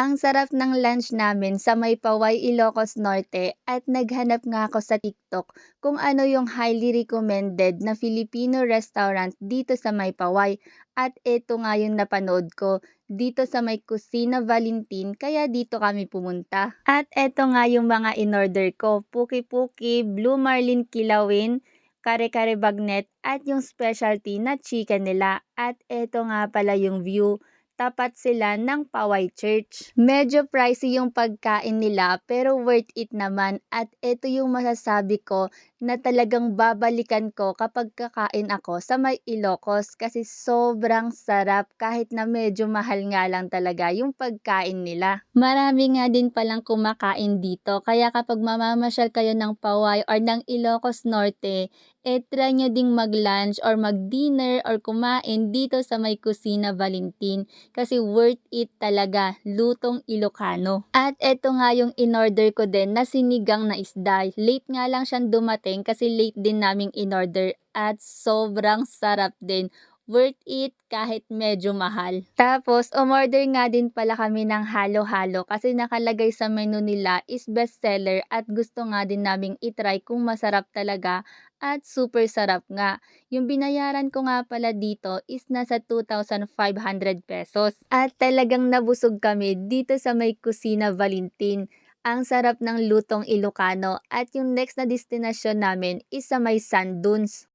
Ang sarap ng lunch namin sa may Paway, Ilocos Norte at naghanap nga ako sa TikTok kung ano yung highly recommended na Filipino restaurant dito sa may Paway. At eto nga yung napanood ko dito sa may Kusina Valentin kaya dito kami pumunta. At eto nga yung mga in-order ko, puki-puki, blue marlin kilawin, kare-kare bagnet at yung specialty na chicken nila. At eto nga pala yung view tapat sila ng Paway Church. Medyo pricey yung pagkain nila pero worth it naman at ito yung masasabi ko na talagang babalikan ko kapag kakain ako sa may Ilocos kasi sobrang sarap kahit na medyo mahal nga lang talaga yung pagkain nila. Marami nga din palang kumakain dito kaya kapag mamamasyal kayo ng Paway or ng Ilocos Norte, eh try nyo ding mag-lunch or mag-dinner or kumain dito sa may Kusina Valentin kasi worth it talaga, lutong Ilocano. At eto nga yung in-order ko din na sinigang na isda. Late nga lang siyang dumating kasi late din naming in-order at sobrang sarap din. Worth it kahit medyo mahal. Tapos, umorder nga din pala kami ng halo-halo kasi nakalagay sa menu nila is bestseller at gusto nga din naming itry kung masarap talaga at super sarap nga. Yung binayaran ko nga pala dito is nasa 2,500 pesos. At talagang nabusog kami dito sa may Kusina Valentin. Ang sarap ng lutong Ilocano at yung next na destinasyon namin is sa may Sand Dunes.